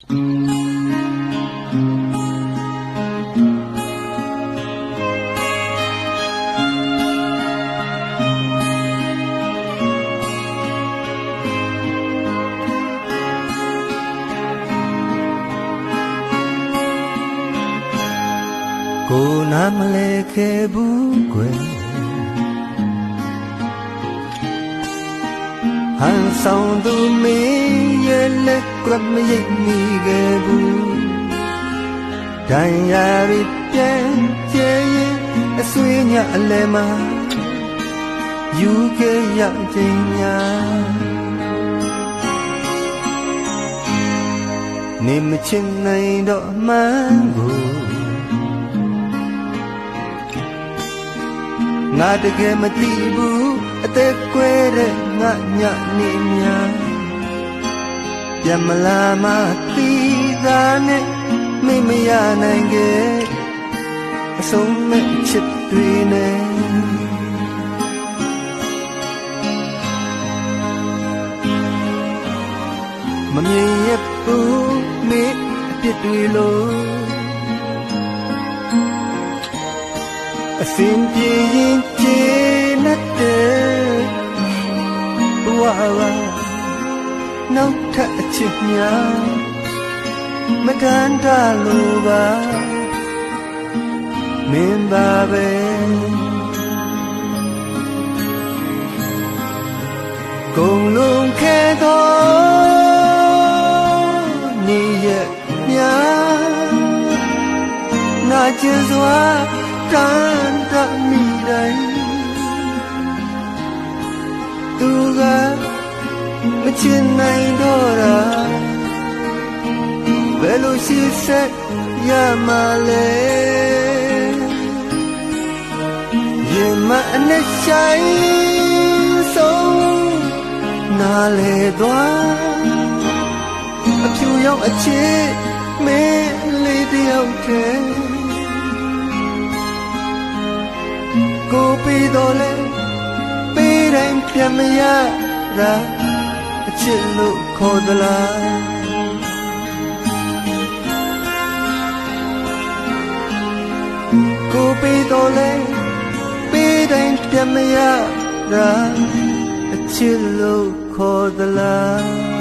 ကိုနာမလဲခဲ့ဘူးကွယ်ဟန်ဆောင်သူမင်းရဲ့ လက်ကပ်မရိပ်မိခဲ့ဘူးတန်ရာရီပြန်ကျဲရင်အဆွေညအလဲမှာယူခဲ့ရခြင်းညာနေမချင်နိုင်တော့အမှန်ကိုငါတကယ်မသိဘူးအသက်ကွဲတဲ့ငါညနေများ ပြန်မလာမသိတာနဲ့မိမရနိုင်ခဲ့အဆုံးမဲ့ချစ်တွေနဲ့မမြင်ရဘူးမိအပြစ်တွေလို့အစင်ပြေရင်ကျေနပ်တဲ့ဘဝက နောက်ထပ်အချစ်များမကန်တာလိုပါမင်းပါပဲကုန်လုံးခဲ့တော့နေရမြာငါချင်စွာတန်တမိတိုင်း ချင်နိုင်တော့တာဘယ်လိုရှိဆက်ရမှာလဲရင်မအနဲ့ဆိုင်ဆုံးနာလေသွားအဖြူရောက်အချစ်မင်းလေးတယောက်တည်းကိုပြီးတော့လဲပေးတိုင်းပြန်မရတာအ ချစ်လို့ခေါ်သလားကိုပေးတော်လဲပေးတိုင်းပြမရတာအချစ်လို့ခေါ်သလား